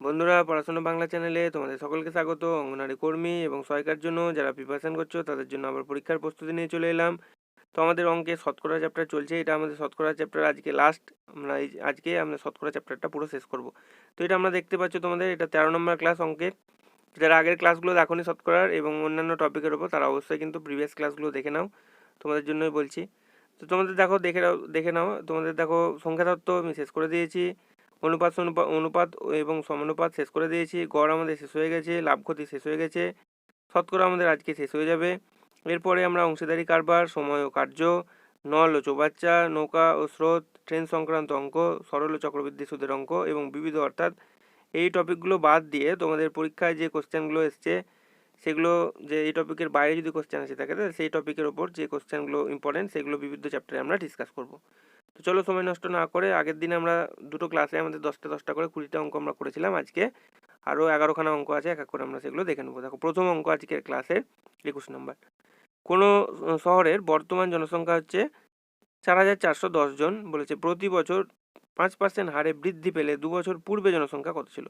বন্ধুরা, পড়াশোনা বাংলা চ্যানেলে তোমাদের সকলকে স্বাগত। অঙ্গনারী কর্মী এবং সহায়িকার জন্য যারা প্রিপারেশন করছ, তাদের জন্য আবার পরীক্ষার প্রস্তুতি নিয়ে চলে এলাম। তো আমাদের অঙ্কে শতকরা চ্যাপ্টার চলছে। এটা আমাদের শতকরা চ্যাপ্টার আজকে লাস্ট আমরা আজকে আমরা শতকরা চ্যাপ্টারটা পুরো শেষ করব। তো এটা আমরা দেখতে পাচ্ছ তোমাদের, এটা তেরো নম্বর ক্লাস অঙ্কের যারা আগের ক্লাসগুলো দেখোনি শতকরার এবং অন্যান্য টপিকের ওপর তারা অবশ্যই কিন্তু প্রিভিয়াস ক্লাসগুলো দেখে নাও। তোমাদের জন্যই বলছি। তো তোমাদের দেখো, দেখে নাও দেখে নাও। তোমাদের দেখো সংখ্যা তত্ত্ব আমি শেষ করে দিয়েছি। অনুপাত অনুপাত এবং সমানুপাত শেষ করে দিয়েছি। গড় আমাদের শেষ হয়ে গেছে, লাভ ক্ষতি শেষ হয়ে গেছে, শতকরা আমাদের আজকে শেষ হয়ে যাবে। এরপরে আমরা অংশীদারি কারবার, সময় ও কার্য, নল ও চৌবাচ্চা, নৌকা ও স্রোত, ট্রেন সংক্রান্ত অঙ্ক, সরল ও চক্রবৃদ্ধি সুদের অঙ্ক এবং বিবিধ অর্থাৎ এই টপিকগুলো বাদ দিয়ে তোমাদের পরীক্ষায় যে কোশ্চেনগুলো এসছে, সেগুলো যে এই টপিকের বাইরে যদি কোশ্চেন আসে থাকে সেই টপিকের ওপর যে কোশ্চেনগুলো ইম্পর্টেন্ট সেগুলো বিবিধ চ্যাপ্টারে আমরা ডিসকাস করব। তো চলো সময় নষ্ট না করে আগের দিন আমরা দুটো ক্লাসে আমাদের দশটা দশটা করে কুড়িটা অঙ্ক আমরা করেছিলাম আজকে। আরও এগারোখানা অঙ্ক আছে, এক এক করে আমরা সেগুলো দেখে নেব। দেখো, প্রথম অঙ্ক আজকের ক্লাসের একুশ নম্বর। কোনো শহরের বর্তমান জনসংখ্যা হচ্ছে চার হাজার চারশো দশ জন বলেছে। প্রতি বছর পাঁচ পার্সেন্ট হারে বৃদ্ধি পেলে দু বছর পূর্বে জনসংখ্যা কত ছিল?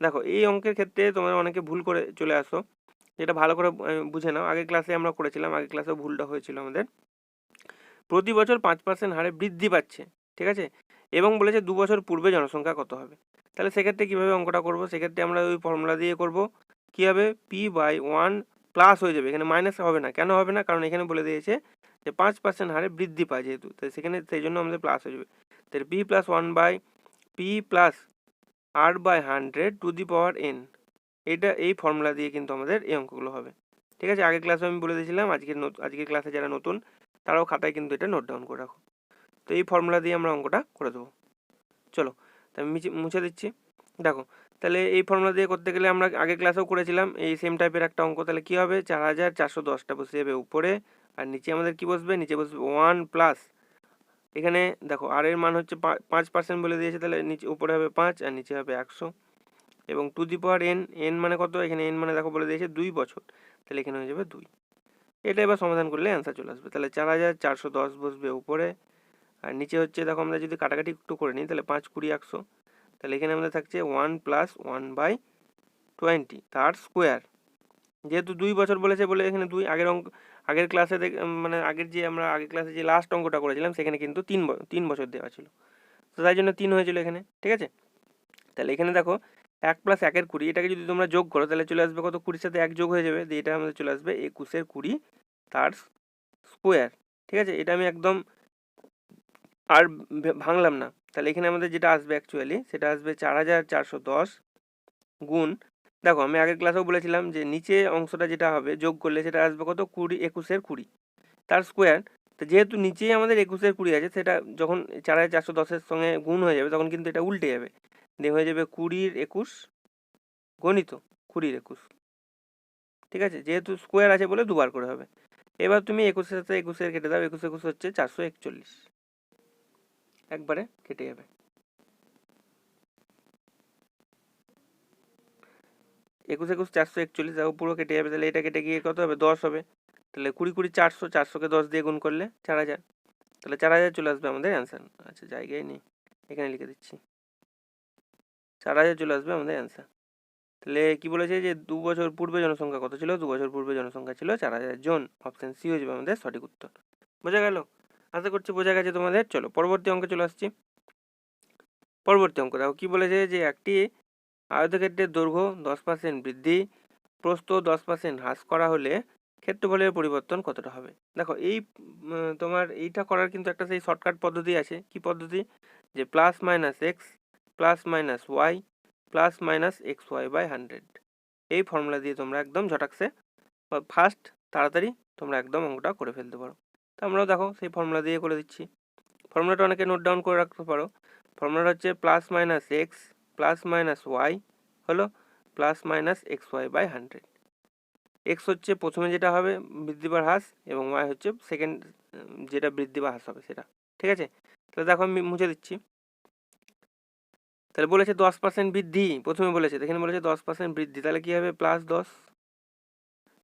দেখো, এই অঙ্কের ক্ষেত্রে তোমরা অনেকে ভুল করে চলে আসো। যেটা ভালো করে বুঝে নাও। আগের ক্লাসে আমরা করেছিলাম, আগের ক্লাসেও ভুলটা হয়েছিল আমাদের। প্রতি বছর পাঁচ পার্সেন্ট হারে বৃদ্ধি পাচ্ছে, ঠিক আছে? এবং বলেছে দু বছর পূর্বে জনসংখ্যা কত হবে? তাহলে সেক্ষেত্রে কীভাবে অঙ্কটা করব? সেক্ষেত্রে আমরা ওই ফর্মুলা দিয়ে করব, কী হবে? পি বাই ওয়ান প্লাস হয়ে যাবে। এখানে মাইনাস হবে না। কেন হবে না? কারণ এখানে বলে দিয়েছে যে পাঁচ পার্সেন্ট হারে বৃদ্ধি পায় যেহেতু। তো সেখানে সেই জন্য আমাদের প্লাস হয়ে যাবে। তাহলে P plus one by P plus R by hundred to the power N এটা এই ফর্মুলা দিয়ে কিন্তু আমাদের এই অঙ্কগুলো হবে। ঠিক আছে? আগের ক্লাসে আমি বলে দিয়েছিলাম, আজকের আজকের ক্লাসে যারা নতুন তারাও খাতায় কিন্তু এটা নোট ডাউন করে রাখো। তো এই ফর্মুলা দিয়ে আমরা অঙ্কটা করে দেবো। চলো, তো আমি মুছে দিচ্ছি। দেখো, তাহলে এই ফর্মুলা দিয়ে করতে গেলে আমরা আগে ক্লাসেও করেছিলাম, এই সেম টাইপের একটা অঙ্ক, তাহলে কী হবে? চার হাজার চারশো দশটা বসে যাবে উপরে, আর নিচে আমাদের কি বসবে? নিচে বসবে ওয়ান প্লাস এখানে দেখো আর এর মান হচ্ছে পাঁচ পার্সেন্ট বলে দিয়েছে, তাহলে নিচে, উপরে হবে পাঁচ, আর নিচে হবে একশো। এবং to the power N N মানে কত? এখানে এন মানে দেখো বলে দিয়েছে দুই বছর। তাহলে এখানে হয়ে যাবে দুই। এটা এবার সমাধান করলে অ্যান্সার চলে আসবে। তাহলে চার হাজার চারশো দশ বসবে উপরে। আর নিচে হচ্ছে, দেখো আমরা যদি কাটাকাটি একটু করে নিই, তাহলে পাঁচ কুড়ি একশো। তাহলে এখানে আমাদের থাকছে one plus one by twenty তার স্কোয়ার যেহেতু দুই বছর বলেছে বলে এখানে দুই, আগের অঙ্ক, আগের ক্লাসে মানে আগের যে আমরা আগের ক্লাসে যে লাস্ট অঙ্কটা করেছিলাম, সেখানে কিন্তু তিন তিন বছর দেওয়া ছিল। তো তাই জন্য তিন হয়েছিল এখানে, ঠিক আছে? তাহলে এখানে দেখো এক প্লাস একের কুড়ি। এটাকে যদি তোমরা যোগ করো, তাহলে চলে আসবে কত? কুড়ির সাথে এক যোগ হয়ে যাবে। দিয়ে এটা আমাদের চলে আসবে একুশের কুড়ি তার স্কোয়ার ঠিক আছে? এটা আমি একদম আর ভাঙলাম না। তাহলে এখানে আমাদের যেটা আসবে অ্যাকচুয়ালি সেটা আসবে চার হাজার চারশো দশ গুণ। দেখো, আমি আগের ক্লাসেও বলেছিলাম যে নিচে অংশটা যেটা হবে, যোগ করলে সেটা আসবে কত? কুড়ি, একুশের কুড়ি তার স্কোয়ার তো যেহেতু নিচেই আমাদের একুশের কুড়ি আছে, সেটা যখন চার হাজার চারশো দশের সঙ্গে গুণ হয়ে যাবে, তখন কিন্তু এটা উল্টে যাবে। দিয়ে হয়ে যাবে কুড়ির একুশ গণিত, কুড়ির একুশ। ঠিক আছে? যেহেতু স্কোয়ার আছে বলে দুবার করে হবে। এবার তুমি একুশের সাথে একুশের কেটে দাও। একুশ একুশ হচ্ছে চারশো একচল্লিশ। একবারে কেটে যাবে। একুশ একুশ চারশো একচল্লিশ, দেখো পুরো কেটে যাবে। তাহলে এটা কেটে গিয়ে কত হবে? দশ হবে। তাহলে কুড়ি কুড়ি চারশো, চারশোকে দশ দিয়ে গুণ করলে চার হাজার। তাহলে চার হাজার চলে আসবে আমাদের অ্যান্সার আচ্ছা জায়গায় নেই। এখানে লিখে দিচ্ছি। চার হাজার চলে আসবে আমাদের অ্যান্সার তাহলে কি বলেছে যে, দু বছর পূর্বে জনসংখ্যা কত ছিল? দু বছর পূর্বে জনসংখ্যা ছিল চার হাজার জন। অপশান সি হয়ে যাবে আমাদের সঠিক উত্তর। বোঝা গেল? আশা করছি বোঝা গেছে তোমাদের। চলো, পরবর্তী অঙ্কে চলে আসছি। পরবর্তী অঙ্ক, দেখো কী বলেছে যে, একটি আয়তক্ষেত্রের দৈর্ঘ্য দশ পার্সেন্ট বৃদ্ধি, প্রস্থ দশ পার্সেন্ট হ্রাস করা হলে ক্ষেত্রফলের পরিবর্তন কতটা হবে? দেখো, এই তোমার এইটা করার কিন্তু একটা সেই শর্টকাট পদ্ধতি আছে। কি পদ্ধতি? যে plus minus X plus minus Y plus minus X Y by hundred এই ফর্মুলা দিয়ে তোমরা একদম ঝটাকসে ফার্স্ট তাড়াতাড়ি তোমরা একদম অঙ্কটা করে ফেলতে পারো। তো আমরাও দেখো সেই ফর্মুলা দিয়ে করে দিচ্ছি। ফর্মুলাটা অনেকে নোট ডাউন করে রাখতে পারো। ফর্মুলাটা হচ্ছে plus minus X plus minus Y হলো plus minus X Y by hundred X হচ্ছে প্রথমে যেটা হবে বৃদ্ধি বা হ্রাস এবং ওয়াই হচ্ছে সেকেন্ড যেটা বৃদ্ধি বা হ্রাস হবে সেটা। ঠিক আছে? তাহলে দেখো আমি মুছে দিচ্ছি। তাহলে বলেছে দশ পার্সেন্ট বৃদ্ধি, প্রথমে বলেছে, এখানে বলেছে দশ পার্সেন্ট বৃদ্ধি, তাহলে কী হবে প্লাস দশ?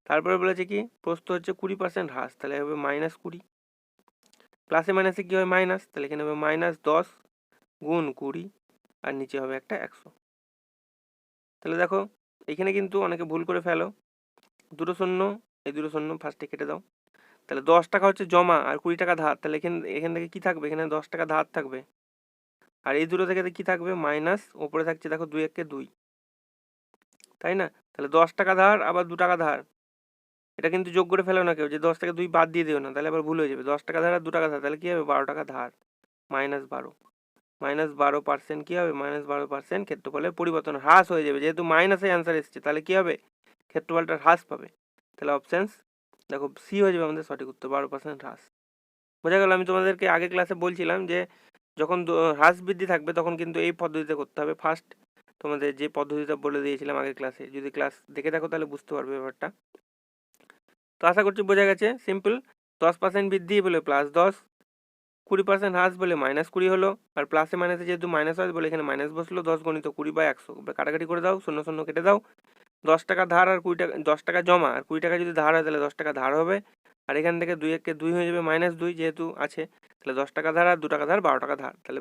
তারপরে বলেছে কি, প্রস্থ হচ্ছে কুড়ি পার্সেন্ট হ্রাস, তাহলে হবে মাইনাস কুড়ি। প্লাসে মাইনাসে কী হবে মাইনাস তাহলে এখানে হবে মাইনাস দশ গুণ কুড়ি, আর নিচে হবে একটা একশো। তাহলে দেখো, এখানে কিন্তু অনেকে ভুল করে ফেলো। দুটো শূন্য, এই দুটো শূন্য ফার্স্টে কেটে দাও। তাহলে দশ টাকা হচ্ছে জমা, আর কুড়ি টাকা ধার, তাহলে এখান এখান থেকে কী থাকবে? এখানে দশ টাকা ধার থাকবে। আর এই দুটো থেকে কী থাকবে? মাইনাস ওপরে থাকছে দেখো দুই একে দুই। তাই না? তাহলে দশ টাকা ধার, আবার দু টাকা ধার। এটা কিন্তু যোগ করে ফেলো না কেউ। যে দশ টাকা দুই বাদ দিয়ে দিও না, তাহলে আবার ভুল হয়ে যাবে। দশ টাকা ধার আর দু টাকা ধার, তাহলে কী হবে? বারো টাকা ধার। মাইনাস বারো। মাইনাস বারো পার্সেন্ট কী হবে? মাইনাস বারো পার্সেন্ট ক্ষেত্রফলের পরিবর্তন হ্রাস হয়ে যাবে। যেহেতু মাইনাসে অ্যান্সার এসছে, তাহলে কী হবে? ক্ষেত্রফলটা হ্রাস পাবে। তাহলে অপশানস দেখো সি হয়ে যাবে আমাদের সঠিক উত্তর, বারো পার্সেন্ট হ্রাস। বোঝা গেল, আমি তোমাদেরকে আগে ক্লাসে বলছিলাম যে যখন হ্রাস বৃদ্ধি থাকবে তখন কিন্তু এই পদ্ধতিতে করতে হবে। ফার্স্ট তোমাদের যে পদ্ধতিটা বলে দিয়েছিলাম আগের ক্লাসে যদি ক্লাস দেখে থাকো তাহলে বুঝতে পারবে ব্যাপারটা। তো আশা করছি বোঝা গেছে সিম্পল দশ পার্সেন্ট বৃদ্ধি বলে প্লাস দশ, কুড়ি পার্সেন্ট হ্রাস বলে মাইনাস কুড়ি হলো, আর প্লাসে মাইনাসে যেহেতু মাইনাস হয়, বলে এখানে মাইনাস বসল, দশ গণিত কুড়ি বা একশো। কাটাকাটি করে দাও, শূন্য শূন্য কেটে দাও। দশ টাকা ধার আর কুড়ি টাকা, দশ টাকা জমা, আর কুড়ি টাকা যদি ধার হয় তাহলে দশ টাকা ধার হবে। আর এখান থেকে দুই একে দুই হয়ে যাবে মাইনাস দুই যেহেতু আছে। তাহলে দশ টাকা ধার আর দু টাকা ধার, বারো টাকা ধার। তাহলে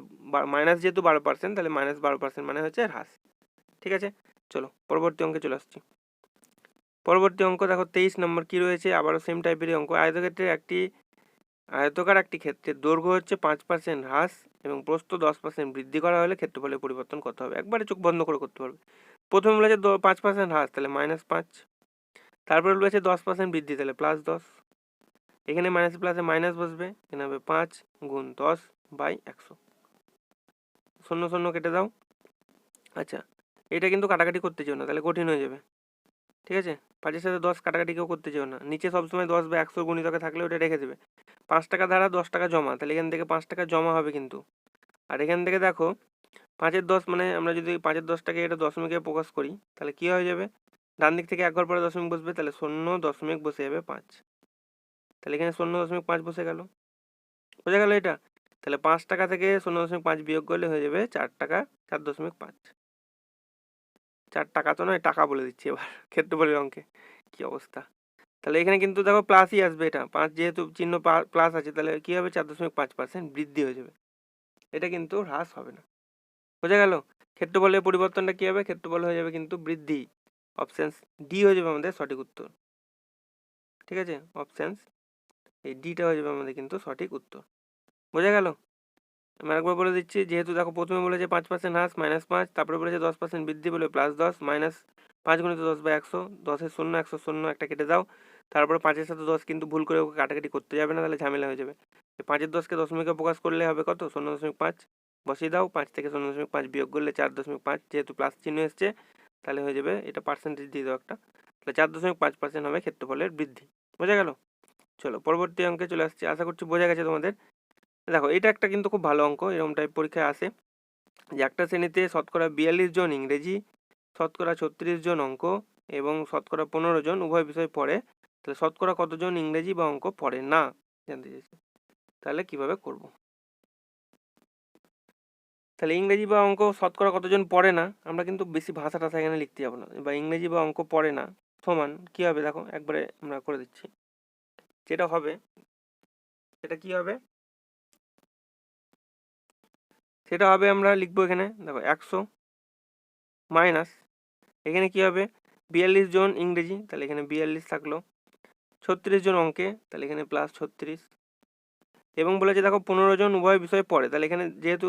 মাইনাস যেহেতু বারো পার্সেন্ট তাহলে মাইনাস বারো পার্সেন্ট মানে হচ্ছে হ্রাস। ঠিক আছে? চলো, পরবর্তী অঙ্কে চলে আসছি। পরবর্তী অঙ্ক, দেখো তেইশ নম্বর কি রয়েছে? আবারও সেম টাইপেরই অঙ্ক। আয়তক্ষেত্রের একটি, আয়তকার একটি ক্ষেত্রে দৈর্ঘ্য হচ্ছে পাঁচ পার্সেন্ট হ্রাস এবং প্রস্থ দশ পার্সেন্ট বৃদ্ধি করা হলে ক্ষেত্রফলের পরিবর্তন করতে হবে। একবারে চোখ বন্ধ করে করতে পারবে। প্রথমে বলেছে পাঁচ পার্সেন্ট হ্রাস, তাহলে মাইনাস পাঁচ। তারপরে বলেছে দশ পার্সেন্ট বৃদ্ধি, তাহলে প্লাস দশ। এখানে মাইনাস প্লাসে মাইনাস বসবে, এখানে হবে পাঁচ গুণ দশ বাই একশো। শূন্য শূন্য কেটে দাও। আচ্ছা এটা কিন্তু কাটাকাটি করতে চাও না, তাহলে কঠিন হয়ে যাবে। ঠিক আছে? পাঁচের সাথে দশ কাটাকাটি কেউ করতে চাও না। নিচে সবসময় দশ বা একশো গুণিতকে থাকলে ওটা রেখে দেবে। পাঁচ টাকা ধারা দশ টাকা জমা, তাহলে এখান থেকে পাঁচ টাকা জমা হবে কিন্তু। আর এখান থেকে দেখো, পাঁচের দশ মানে আমরা যদি পাঁচের দশটাকে এটা দশমিকে প্রকাশ করি, তাহলে কী হয়ে যাবে? ডান দিক থেকে এক ঘর পরে দশমিক বসবে, তাহলে শূন্য দশমিক বসে যাবে পাঁচ। তাহলে এখানে শূন্য দশমিক পাঁচ বসে গেল। বোঝা গেল এটা? তাহলে পাঁচ টাকা থেকে শূন্য দশমিক পাঁচ বিয়োগ করলে হয়ে যাবে চার টাকা চার দশমিক পাঁচ। চার টাকা তো নয়, টাকা বলে দিচ্ছি এবার ক্ষেত্রফলের অঙ্কে। কী অবস্থা? তাহলে এখানে কিন্তু দেখো প্লাসই আসবে এটা। পাঁচ যেহেতু চিহ্ন প্লাস আছে, তাহলে কী হবে? চার দশমিক পাঁচ পার্সেন্ট বৃদ্ধি হয়ে যাবে। এটা কিন্তু হ্রাস হবে না। বোঝা গেল? ক্ষেত্রফলের পরিবর্তনটা কী হবে? ক্ষেত্রফল হয়ে যাবে কিন্তু বৃদ্ধি। অপশানস ডি হয়ে যাবে আমাদের সঠিক উত্তর। ঠিক আছে? অপশানস এই ডিটা হয়ে যাবে আমাদের কিন্তু সঠিক উত্তর। বোঝা গেল? আমি আরেকবার বলে দিচ্ছি, যেহেতু দেখো প্রথমে বলেছে পাঁচ পার্সেন্ট হ্রাস মাইনাস পাঁচ, তারপরে বলেছে দশ পার্সেন্ট বৃদ্ধি বলে প্লাস দশ মাইনাস পাঁচ গুণিত দশ বা একশো, দশের শূন্য, একশো শূন্য একটা কেটে দাও, তারপরে পাঁচের সাথে দশ কিন্তু ভুল করে ওকে কাটাকাটি করতে যাবে না, তাহলে ঝামেলা হয়ে যাবে। পাঁচের দশকে দশমিকে প্রকাশ করলে হবে কত? শূন্য দশমিক পাঁচ। বসিয়ে দাও, পাঁচ থেকে শূন্য দশমিক পাঁচ বিয়োগ করলে চার দশমিক পাঁচ, যেহেতু প্লাস চিহ্ন এসছে, তাহলে হয়ে যাবে এটা পার্সেন্টেজ দিয়ে দাও একটা। তাহলে চার দশমিক পাঁচ পার্সেন্ট হবে ক্ষেত্রফলের বৃদ্ধি। বোঝা গেল? চলো পরবর্তী অঙ্কে চলে আসছি। আশা করছি বোঝা গেছে তোমাদের। দেখো, এটা একটা কিন্তু খুব ভালো অঙ্ক, এরকম টাইপ পরীক্ষায় আসে। যে একটা শ্রেণীতে শতকরা বিয়াল্লিশ জন ইংরেজি, শতকরা ছত্রিশ জন অঙ্ক এবং শতকরা পনেরো জন উভয় বিষয় পড়ে। তাহলে শতকরা কতজন ইংরেজি বা অঙ্ক পড়ে না? জানতে চাইছি। তাহলে কীভাবে করব? তাহলে ইংরেজি বা অঙ্ক শতকরা কতজন পড়ে না? আমরা কিন্তু বেশি ভাষা টাষা এখানে লিখতে যাব না। বা ইংরেজি বা অঙ্ক পড়ে না, সমান। কী হবে? দেখো, একবারে আমরা করে দিচ্ছি। যেটা হবে? সেটা কি হবে? সেটা হবে আমরা লিখব এখানে, দেখো একশো মাইনাস, এখানে কি হবে? বিয়াল্লিশ জন ইংরেজি, তাহলে এখানে বিয়াল্লিশ থাকল। ছত্রিশ জন অঙ্কে, তাহলে এখানে প্লাস ছত্রিশ। এবং বলেছে দেখো পনেরো জন উভয় বিষয়ে পড়ে, তাহলে এখানে যেহেতু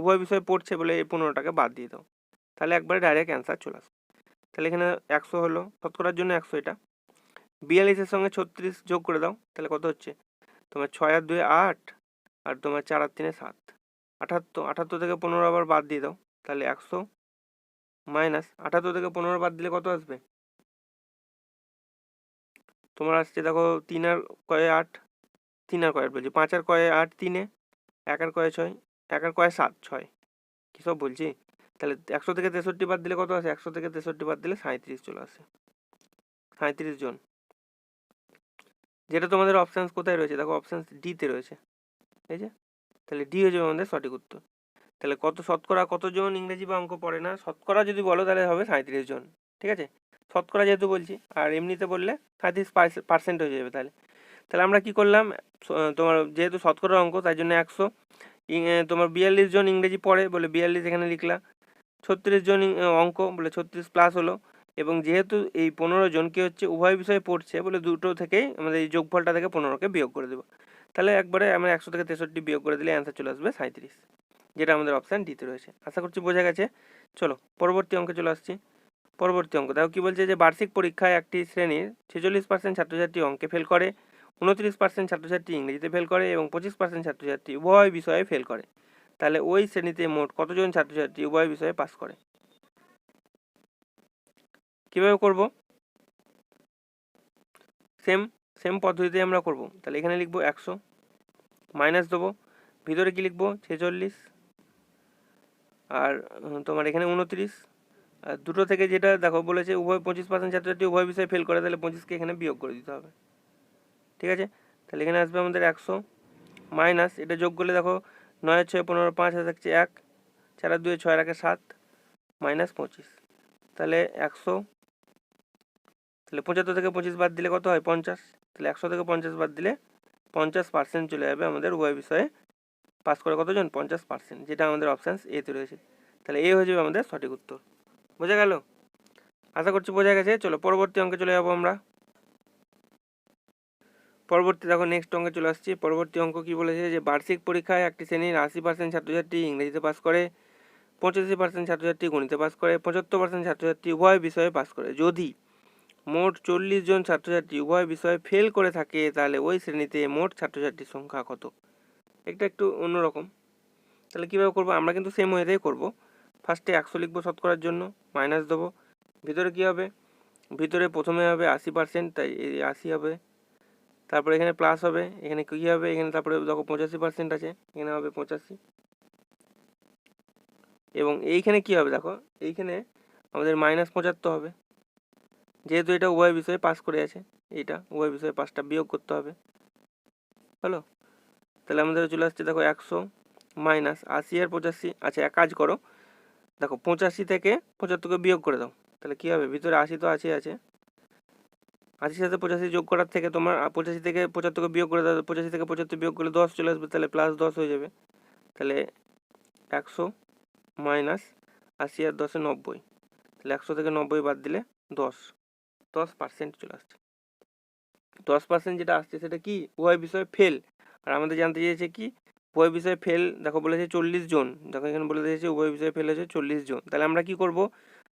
উভয় বিষয়ে পড়ছে বলে এই পনেরোটাকে বাদ দিয়ে দাও। তাহলে একবারে ডাইরেক্ট অ্যান্সার চলে আসবে। তাহলে এখানে একশো হলো, শতকরার জন্য একশো এটা। বিয়াল্লিশের সঙ্গে ছত্রিশ যোগ করে দাও, তাহলে কত হচ্ছে? তোমার ছয় আর দুই আট, আর তোমার চার আর তিনে সাত। আঠাত্তর আঠাত্তর থেকে পনেরো আবার বাদ দিয়ে দাও, তাহলে একশো মাইনাস, আঠাত্তর থেকে পনেরো বাদ দিলে কত আসবে? তোমার আসছে দেখো তিন আর কয়ে আট, তিন আর কয়ে বলছি, পাঁচ আর কয়ে আট তিনে, এক আর কয়ে ছয়, এক আর কয়ে সাত, ছয়। কী সব বলছি? তাহলে একশো থেকে তেষট্টি বাদ দিলে কত আসে? একশো থেকে তেষট্টি বাদ দিলে সাঁত্রিশ চলে আসে। সাঁত্রিশ জন। যেটা তোমাদের অপশানস কোথায় রয়েছে? দেখো অপশানস ডিতে রয়েছে। এই যে, তাহলে ডি হয়ে যাবে আমাদের সঠিক উত্তর। তাহলে কত শতকরা কতজন ইংরেজি বা অঙ্ক পড়ে না? শতকরা যদি বলো তাহলে হবে সাঁত্রিশ জন, ঠিক আছে? শতকরা যেহেতু বলছি, আর এমনিতে বললে সাঁত্রিশ পার্সেন্ট হয়ে যাবে তাহলে। তাহলে আমরা কি করলাম? তোমার যেহেতু শতকরা অঙ্ক, তাই জন্য একশো। তোমার বিয়াল্লিশ জন ইংরেজি পড়ে বলে বিয়াল্লিশ এখানে লিখলা। ছত্রিশ জন অঙ্ক বলে ছত্রিশ প্লাস হলো। এবং যেহেতু এই পনেরো জন কি হচ্ছে উভয় বিষয়ে পড়ছে বলে দুটো থেকেই আমাদের এই যোগফলটা থেকে পনেরোকে বিয়োগ করে দেবো। তাহলে একবারে আমরা একশো থেকে তেষট্টি বিয়োগ করে দিলে অ্যান্সার চলে আসবে সাঁত্রিশ যেটা আমাদের অপশান ডিতে রয়েছে। আশা করছি বোঝা গেছে। চলো, পরবর্তী অঙ্কে চলে আসছি। পরবর্তী অঙ্ক, দেখো কী বলছে যে বার্ষিক পরীক্ষায় একটি শ্রেণির ছেচল্লিশ পার্সেন্ট ছাত্রছাত্রী অঙ্কে ফেল করে, উনত্রিশ পার্সেন্ট ছাত্রছাত্রী ইংরেজিতে ফেল করে এবং পঁচিশ পার্সেন্ট ছাত্রছাত্রী উভয় বিষয়ে ফেল করে। তাহলে ওই শ্রেণীতে মোট কতজন ছাত্রছাত্রী উভয় বিষয়ে পাস করে? কীভাবে করব? সেম সেম পদ্ধতিতে আমরা করব। তাহলে এখানে লিখব একশো মাইনাস দেবো, ভিতরে কি লিখব? ছেচল্লিশ, আর তোমার এখানে উনত্রিশ, আর দুটো থেকে যেটা দেখো বলেছে উভয় পঁচিশ পার্সেন্ট ছাত্রছাত্রী উভয় বিষয়ে ফেল করে, তাহলে পঁচিশকে এখানে বিয়োগ করে দিতে হবে। ঠিক আছে? তাহলে এখানে আসবে আমাদের একশো মাইনাস এটা যোগ করলে দেখো নয়, ছয়, পনেরো, পাঁচ হাজার থাকছে এক, চার দুয়ে ছয় রাখে সাত মাইনাস পঁচিশ। তাহলে একশো তাহলে পঁচাত্তর থেকে পঁচিশ বাদ দিলে কত হয়? পঞ্চাশ। তাহলে একশো থেকে পঞ্চাশ বাদ দিলে পঞ্চাশ পার্সেন্ট চলে যাবে আমাদের উভয় বিষয়ে। পাস করে কতজন? পঞ্চাশ পার্সেন্ট যেটা আমাদের অপশানস এতে রয়েছে। তাহলে এ হয়ে যাবে আমাদের সঠিক উত্তর। বোঝা গেল? আশা করছি বোঝা গেছে। চলো পরবর্তী অঙ্কে চলে যাব আমরা। পরবর্তী, দেখো নেক্সট অঙ্কে চলে আসছি। পরবর্তী অঙ্ক কি বলেছে যে বার্ষিক পরীক্ষায় একটি শ্রেণির আশি পার্সেন্ট ছাত্রছাত্রী ইংরেজিতে পাস করে, পঁচাশি পার্সেন্ট ছাত্রছাত্রী গণিতে পাস করে, পঁচাত্তর পার্সেন্ট ছাত্রছাত্রী উভয় বিষয়ে পাস করে। যদি মোট চল্লিশ জন ছাত্রছাত্রী উভয় বিষয়ে ফেল করে থাকে, তাহলে ওই শ্রেণীতে মোট ছাত্রছাত্রীর সংখ্যা কত? এটা একটু অন্যরকম। তাহলে কীভাবে করব? আমরা কিন্তু সেম ওয়েতেই করব। ফার্স্টে একশো লিখব শতকরার জন্য মাইনাস দেবো। ভিতরে কী হবে? ভিতরে প্রথমে হবে আশি পার্সেন্ট তাই আশি হবে। তারপরে এখানে প্লাস হবে, এখানে কী হবে? এখানে তারপরে দেখো পঁচাশি পার্সেন্ট আছে, এখানে হবে পঁচাশি। এবং এইখানে কি হবে দেখো? এইখানে আমাদের মাইনাস পঁচাত্তর হবে। যেহেতু এটা উভয় বিষয়ে পাস করে আছে, এইটা উভয় বিষয়ে পাসটা বিয়োগ করতে হবে। হলো? তাহলে আমাদের চলে আসছে দেখো একশো মাইনাস আশি আর পঁচাশি। আচ্ছা এক কাজ করো। দেখো পঁচাশি থেকে পঁচাত্তরকে বিয়োগ করে দাও। তাহলে কী হবে? ভিতরে আশি তো আশি আছে। আশির সাথে পঁচাশি যোগ করার থেকে তোমার পঁচাশি থেকে পঁচাত্তরকে বিয়োগ করে দাও। পঁচাশি থেকে পঁচাত্তর বিয়োগ করলে দশ চলে আসবে, তাহলে প্লাস দশ হয়ে যাবে। তাহলে একশো মাইনাস আশি আর দশে নব্বই। তাহলে একশো থেকে নব্বই বাদ দিলে দশ। দশ পার্সেন্ট চলে আসছে। দশ পার্সেন্ট যেটা আসছে সেটা কি? উভয় বিষয়ে ফেল আর আমাদের জানতে চেয়েছে কি? উভয় বিষয়ে ফেল দেখো বলেছে চল্লিশ জন। দেখো এখানে বলে দিয়েছে উভয় বিষয়ে ফেল হয়েছে চল্লিশ জন। তাহলে আমরা কি করব?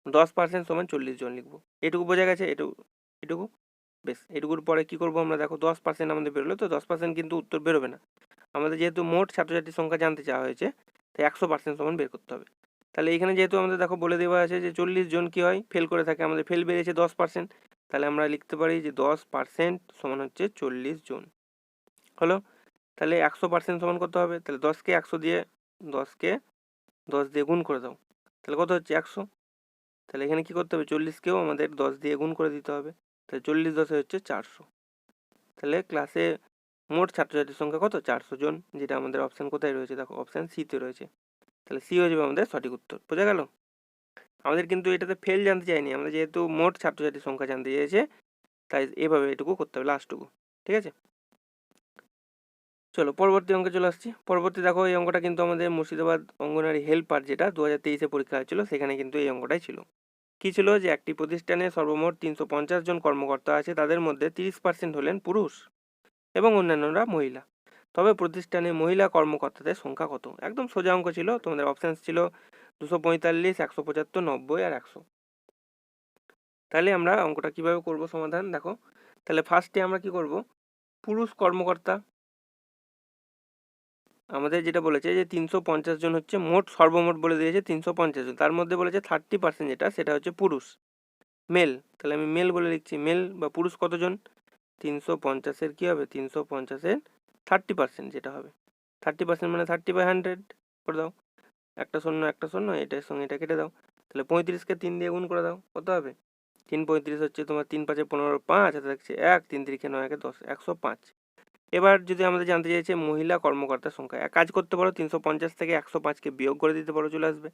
দশ পার্সেন্ট সমান চল্লিশ জন লিখব। এটুকু বোঝা গেছে? এটুকু এটুকু? বেশ, এটুকুর পরে কি করব আমরা? দেখো দশ পার্সেন্ট আমাদের বেরোলো, তো দশ পার্সেন্ট কিন্তু উত্তর বেরোবে না। আমাদের যেহেতু মোট ছাত্রছাত্রীর সংখ্যা জানতে চাওয়া হয়েছে, তাই একশো পার্সেন্ট সমান বের করতে হবে। তাহলে এখানে যেহেতু আমাদের দেখো বলে দেওয়া আছে যে চল্লিশ জন কি হয়? ফেল করে থাকে। আমাদের ফেল বেরিয়েছে দশ পার্সেন্ট তাহলে আমরা লিখতে পারি যে দশ পার্সেন্ট সমান হচ্ছে চল্লিশ জন। হলো? তাহলে একশো পার্সেন্ট সমান কত হবে? তাহলে দশকে একশো দিয়ে দশকে দশ দিয়ে গুণ করে দাও। তাহলে কত হচ্ছে একশো? তাহলে এখানে কি করতে হবে? চল্লিশকেও আমাদের দশ দিয়ে গুণ করে দিতে হবে। তাহলে চল্লিশ দশে হচ্ছে চারশো। তাহলে ক্লাসে মোট ছাত্রছাত্রীর সংখ্যা কত? চারশো জন, যেটা আমাদের অপশান কোথায় রয়েছে? দেখো অপশান সিতে রয়েছে। তাহলে সি হয়ে যাবে আমাদের সঠিক উত্তর। বোঝা গেল? আমাদের কিন্তু এটাতে ফেল জানতে চাইনি। আমরা যেহেতু মোট ছাত্রছাত্রীর সংখ্যা জানতে চেয়েছে, তাই এভাবে এটুকু করতে হবে লাস্টটুকু ঠিক আছে? চলো, পরবর্তী অঙ্কে চলে আসছি। পরবর্তী দেখো, এই অঙ্কটা কিন্তু আমাদের মুর্শিদাবাদ অঙ্গনারী হেল্পার যেটা দু হাজার তেইশে পরীক্ষা হয়েছিল, সেখানে কিন্তু এই অঙ্কটাই ছিল। কি ছিল? যে একটি প্রতিষ্ঠানে সর্বমোট তিনশো পঞ্চাশ জন কর্মকর্তা আছে, তাদের মধ্যে তিরিশ পার্সেন্ট হলেন পুরুষ এবং অন্যান্যরা মহিলা। তবে প্রতিষ্ঠানে মহিলা কর্মকর্তাদের সংখ্যা কত? একদম সোজা অঙ্ক ছিল, তোমাদের অপশানস ছিল দুশো পঁয়তাল্লিশ, একশো পঁচাত্তর, নব্বই আর একশো। তাহলে আমরা অঙ্কটা কীভাবে করব সমাধান? দেখো, তাহলে ফার্স্টে আমরা কি করব? পুরুষ কর্মকর্তা। আমাদের যেটা বলেছে যে তিনশো পঞ্চাশ জন হচ্ছে মোট, সর্বমোট বলে দিয়েছে তিনশো পঞ্চাশ জন। তার মধ্যে বলেছে থার্টি পার্সেন্ট যেটা, সেটা হচ্ছে পুরুষ। মেল তাহলে আমি মেল বলে লিখছি। মেল বা পুরুষ কতজন? তিনশো পঞ্চাশের কী হবে? তিনশো পঞ্চাশের থার্টি পার্সেন্ট যেটা হবে। থার্টি পার্সেন্ট মানে থার্টি বাই হান্ড্রেড করে দাও। একটা শূন্য একটা শূন্য, এটার সঙ্গে এটা কেটে দাও। তাহলে পঁয়ত্রিশকে তিন দিয়ে গুণ করে দাও, কত হবে? তিন পঁয়ত্রিশ হচ্ছে তোমার তিন পাঁচে পনেরো, পাঁচ হাতে থাকছে এক, তিন তিরিখে নয়, একে দশ, একশো পাঁচ। এবার যদি আমাদের জানতে চাইছে মহিলা কর্মকর্তার সংখ্যা, এক কাজ করতে পারো, তিনশো পঞ্চাশ থেকে একশো পাঁচকে বিয়োগ করে দিতে পারো, চলে আসবে।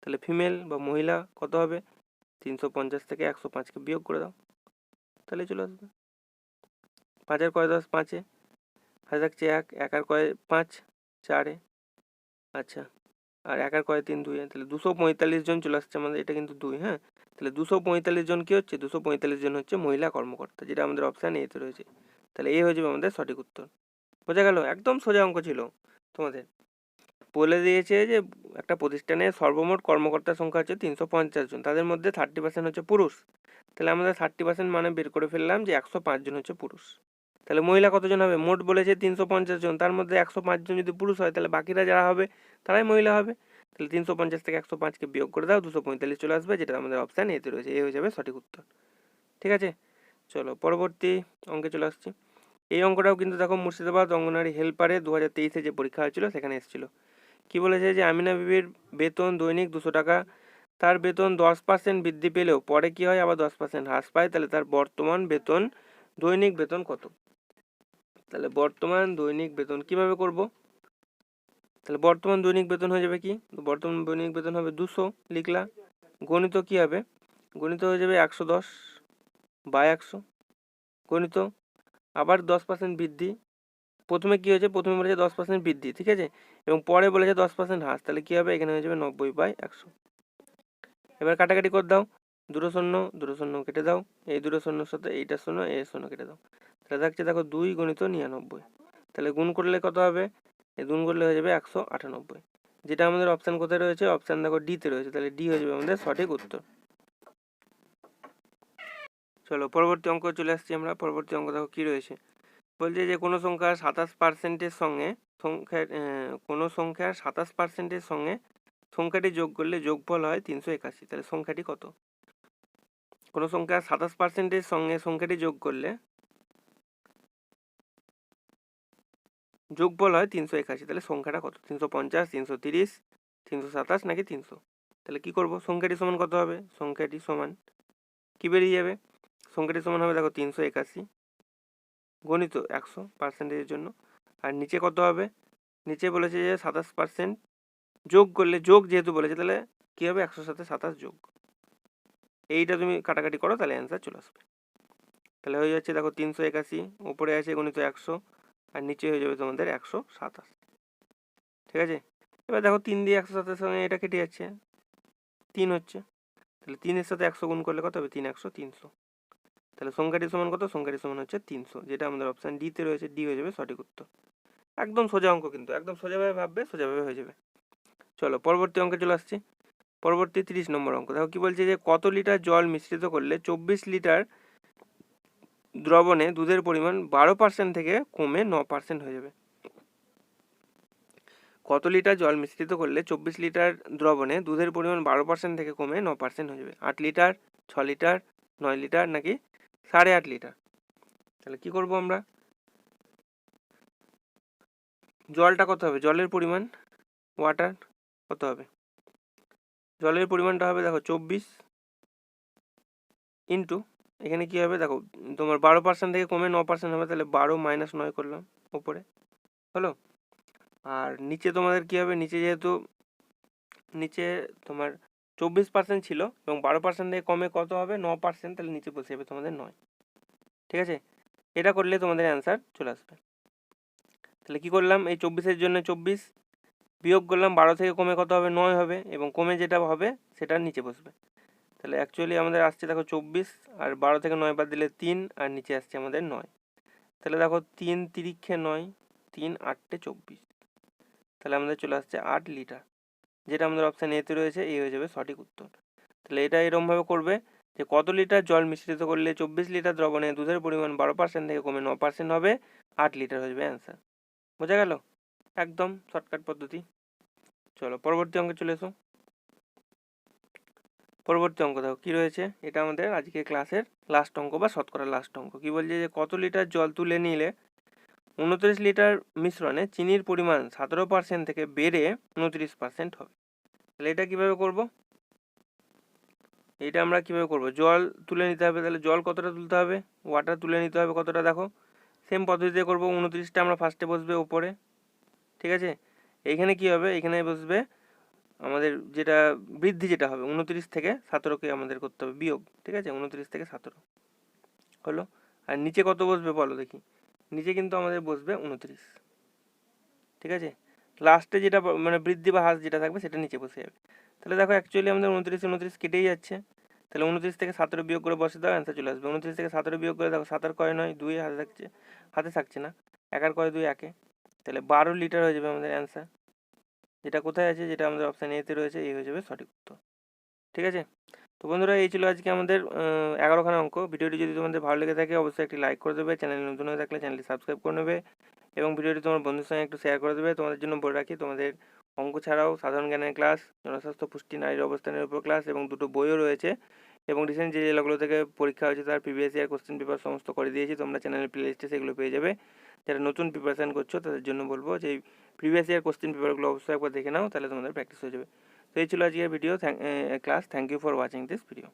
তাহলে ফিমেল বা মহিলা কত হবে? তিনশো পঞ্চাশ থেকে একশো পাঁচকে বিয়োগ করে দাও। তাহলে চলে আসবে। পাঁচের কয় দশ? পাঁচে। হাতে থাকছে এক এক আর কয়? পাঁচ, চারে। আচ্ছা। আর এক আর কয় তিন দুই হ্যাঁ তাহলে দুশো পঁয়তাল্লিশ জন চলে আসছে আমাদের, এটা কিন্তু দুই হ্যাঁ? তাহলে দুশো পঁয়তাল্লিশ জন কী হচ্ছে? দুশো পঁয়তাল্লিশ জন হচ্ছে মহিলা কর্মকর্তা, যেটা আমাদের অপশান এতে রয়েছে। তাহলে এ হয়ে যাবে আমাদের সঠিক উত্তর। বোঝা গেল? একদম সোজা অঙ্ক ছিল তোমাদের। বলে দিয়েছে যে একটা প্রতিষ্ঠানে সর্বমোট কর্মকর্তার সংখ্যা হচ্ছে তিনশো পঞ্চাশ জন, তাদের মধ্যে থার্টি পার্সেন্ট হচ্ছে পুরুষ। তাহলে আমাদের থার্টি পার্সেন্ট মানে বের করে ফেললাম যে একশো পাঁচ জন হচ্ছে পুরুষ। তাহলে মহিলা কতজন হবে? মোট বলেছে তিনশো পঞ্চাশ জন, তার মধ্যে একশো পাঁচজন যদি পুরুষ হয়, তাহলে বাকিরা যারা হবে? তারাই মহিলা হবে। তাহলে তিনশো পঞ্চাশ থেকে একশো পাঁচকে বিয়োগ করে দাও, দুশো পঁয়তাল্লিশ চলে আসবে, যেটা আমাদের অপশান এতে রয়েছে, এ হয়ে যাবে সঠিক উত্তর। ঠিক আছে? চলো, পরবর্তী অঙ্কে চলে আসছি। এই অঙ্কটাও কিন্তু দেখো মুর্শিদাবাদ অঙ্গনারী হেল্পারে দু হাজার তেইশে যে পরীক্ষা হয়েছিল, সেখানে এসেছিল। কি বলেছে যে, আমিনা বিবির বেতন দৈনিক দুশো টাকা, তার বেতন দশ পার্সেন্ট বৃদ্ধি পেলেও পরে কি হয়? আবার দশ পার্সেন্ট হ্রাস পায়। তাহলে তার বর্তমান বেতন, দৈনিক বেতন কত? তাহলে বর্তমান দৈনিক বেতন কীভাবে করব? তাহলে বর্তমান দৈনিক বেতন হয়ে যাবে কি? বর্তমান দৈনিক বেতন হবে দুশো লিখলা। গণিত কি হবে? গণিত হয়ে যাবে একশো দশ বাই একশো। গণিত আবার দশ পার্সেন্ট বৃদ্ধি। প্রথমে কী হয়েছে? প্রথমে বলেছে দশ পার্সেন্ট বৃদ্ধি, ঠিক আছে? এবং পরে বলেছে দশ পার্সেন্ট হ্রাস, তাহলে কী হবে? এখানে হয়ে যাবে নব্বই বাই একশো। এবার কাটাকাটি করে দাও। দুটো শূন্য দুটো শূন্য কেটে দাও। এই দুটো শূন্যর সাথে এইটা শূন্য, এই শূন্য কেটে দাও। তাহলে থাকছে দেখো দুই গণিত নিরানব্বই। তাহলে গুণ করলে কত হবে? এই গুণ করলে হয়ে যাবে একশো আটানব্বই। যেটা আমাদের অপশান কোথায় রয়েছে? অপশান দেখো ডিতে রয়েছে। তাহলে ডি হয়ে যাবে আমাদের সঠিক উত্তর। চলো, পরবর্তী অঙ্ক চলে আসছি আমরা। পরবর্তী অঙ্ক দেখো কী রয়েছে? বলছে যে, কোনো সংখ্যার সাতাশ পার্সেন্টের সঙ্গে সংখ্যার কোনো সংখ্যার সাতাশ পার্সেন্টের সঙ্গে সংখ্যাটি যোগ করলে যোগফল হয় তিনশো একাশি। তাহলে সংখ্যাটি কত? কোনো সংখ্যার সাতাশ পার্সেন্টের সঙ্গে সংখ্যাটি যোগ করলে যোগফল হয় তিনশো একাশি, তাহলে সংখ্যাটা কত? তিনশো পঞ্চাশ, তিনশো তিরিশ, তিনশো সাতাশ নাকি তিনশো? তাহলে কি করব? সংখ্যাটি সমান কত হবে? সংখ্যাটি সমান কি বেরিয়ে যাবে? সংখ্যাটি সমান হবে দেখো তিনশো একাশি গণিত একশো পার্সেন্টেজের জন্য। আর নিচে কত হবে? নিচে বলেছে যে সাতাশ পার্সেন্ট যোগ করলে, যোগ যেহেতু বলেছে, তাহলে কী হবে? একশোর সাথে সাতাশ যোগ। এইটা তুমি কাটাকাটি করো, তাহলে অ্যান্সার চলে আসবে। তাহলে হয়ে যাচ্ছে দেখো তিনশো একাশি, উপরে আছে গণিত একশো আর নিচে হয়ে যাবে তোমাদের একশো সাতাশ। ঠিক আছে? এবার দেখো তিন দিয়ে একশো সাতাশের সঙ্গে এটা কেটে যাচ্ছে। তিন হচ্ছে। তাহলে তিনের সাথে একশো গুণ করলে কত হবে? তিন একশো তিনশো। তাহলে সংখ্যাটি সমান কত? সংখ্যাটি সমান হচ্ছে তিনশো, যেটা আমাদের অপশান ডিতে রয়েছে। ডি হয়ে যাবে সঠিক উত্তর। একদম সোজা অঙ্ক কিন্তু। একদম সোজাভাবে ভাববে সোজাভাবে হয়ে যাবে। চলো, পরবর্তী অঙ্কে চলে আসছি। পরবর্তী তিরিশ নম্বর অঙ্ক। দেখো কি বলছে যে, কত লিটার জল মিশ্রিত করলে চব্বিশ লিটার দ্রবণে দুধের পরিমাণ বারো পার্সেন্ট থেকে কমে ন পার্সেন্ট হয়ে যাবে। কত লিটার জল মিশ্রিত করলে চব্বিশ লিটার দ্রবণে দুধের পরিমাণ বারো পার্সেন্ট থেকে কমে ন পার্সেন্ট হয়ে যাবে? আট লিটার, ছ লিটার, নয় লিটার নাকি সাড়ে আট লিটার? তাহলে কি করব আমরা? জলটা কত হবে? জলের পরিমাণ ওয়াটার কত হবে? জলের পরিমাণটা হবে দেখো চব্বিশ ইন্টু এখানে কি হবে? দেখো, তোমার বারো পার্সেন্ট থেকে কমে ন পার্সেন্ট হবে, তাহলে বারো মাইনাস নয় করলাম ওপরে হলো? আর নিচে তোমাদের কি হবে? নিচে যেহেতু, নিচে তোমার চব্বিশ পার্সেন্ট ছিল এবং বারো পার্সেন্ট থেকে কমে কত হবে? ন পার্সেন্ট তাহলে নিচে বসে যাবে তোমাদের নয়। ঠিক আছে? এটা করলে তোমাদের অ্যান্সার চলে আসবে। তাহলে কি করলাম? এই চব্বিশের জন্য চব্বিশ বিয়োগ করলাম, বারো থেকে কমে কত হবে? নয় হবে এবং কমে যেটা হবে, সেটা নিচে বসবে। তাহলে অ্যাকচুয়ালি আমাদের আসছে দেখো চব্বিশ, আর বারো থেকে নয় বাদ দিলে তিন, আর নিচে আসছে আমাদের নয়। তাহলে দেখো তিন তিরিক্ষে নয়, তিন আটটে চব্বিশ। তাহলে আমাদের চলে আসছে আট লিটার। যেটা আমাদের অপশান এতে রয়েছে এই হয়ে যাবে সঠিক উত্তর। তাহলে এটা এরমভাবে করবে যে কত লিটার জল মিশ্রিত করলে চব্বিশ লিটার দ্রবণে দুধের পরিমাণ বারো পার্সেন্ট থেকে কমে ন পার্সেন্ট হবে, আট লিটার হয়ে যাবে অ্যান্সার বোঝা গেল? একদম শর্টকাট পদ্ধতি। চলো পরবর্তী অঙ্কে চলে এসো। পরবর্তী অঙ্ক দেখো, কী রয়েছে? এটা আমাদের আজকে ক্লাসের লাস্ট অঙ্ক বা শতকরা লাস্ট অঙ্ক। কী বলছে যে, কত লিটার জল তুলে নিলে উনত্রিশ লিটার মিশ্রণে চিনির পরিমাণ সতেরো পার্সেন্ট থেকে বেড়ে উনত্রিশ পার্সেন্ট হবে। তাহলে এটা কীভাবে করব? এটা আমরা কীভাবে করব? জল তুলে নিতে হবে, তাহলে জল কতটা তুলতে হবে? ওয়াটার তুলে নিতে হবে কতটা? দেখো সেম পদ্ধতিতে করব, উনত্রিশটা আমরা ফার্স্টে বসবে উপরে। ঠিক আছে? এইখানে কি হবে? এখানে বসবে আমাদের যেটা বৃদ্ধি যেটা হবে, উনত্রিশ থেকে সতেরোকে আমাদের করতে হবে বিয়োগ, ঠিক আছে? উনত্রিশ থেকে সতেরো হলো। আর নিচে কত বসবে বলো দেখি। নিচে কিন্তু আমাদের বসবে উনত্রিশ, ঠিক আছে? লাস্টে যেটা মানে বৃদ্ধি বা হ্রাস যেটা থাকবে সেটা নিচে বসে যাবে। তাহলে দেখো অ্যাকচুয়ালি আমাদের উনত্রিশ উনত্রিশ কেটেই যাচ্ছে। তাহলে উনত্রিশ থেকে সতেরো বিয়োগ করে বসে দাও অ্যান্সার চলে আসবে। উনত্রিশ থেকে সতেরো বিয়োগ করে দেখো সাতার কয় নয়, দুই হাতে থাকছে হাতে থাকছে না। একার কয় দুই, একে। তাহলে বারো লিটার হয়ে যাবে আমাদের অ্যান্সার যেটা কোথায় আছে, যেটা আমাদের অপশান এতে রয়েছে, এই হয়ে যাবে সঠিক উত্তর। ঠিক আছে? তো বন্ধুরা, এই ছিল আজকে আমাদের এগারোখানা অঙ্ক। ভিডিওটি যদি তোমাদের ভালো লেগে থাকে, অবশ্যই একটি লাইক করে দেবে। চ্যানেল নতুন হয়ে থাকলে চ্যানেলটি সাবস্ক্রাইব করে নেবে এবং ভিডিওটি তোমার বন্ধুর সঙ্গে একটু শেয়ার করে দেবে। তোমাদের জন্য বলে রাখি, তোমাদের অঙ্ক ছাড়াও সাধারণ জ্ঞানের ক্লাস জনস্বাস্থ্য, পুষ্টি, নারীর অবস্থানের উপর ক্লাস এবং দুটো বইও রয়েছে এবং রিসেন্ট যে জেলাগুলো থেকে পরীক্ষা হয়েছে তার প্রিভিয়াস ইয়ার কোশ্চেন পেপার সমস্ত করে দিয়েছি। তোমরা চ্যানেলের প্লে লিস্টে সেগুলো পেয়ে যাবে। যারা নতুন প্রিপারেশান করছ, তাদের জন্য বলব যে প্রিভিয়াস ইয়ার কোশ্চেন পেপারগুলো অবশ্যই একবার দেখে নাও, তাহলে তোমাদের প্র্যাকটিস হয়ে যাবে। তো এই ছিল আজকের video class thank you for watching this video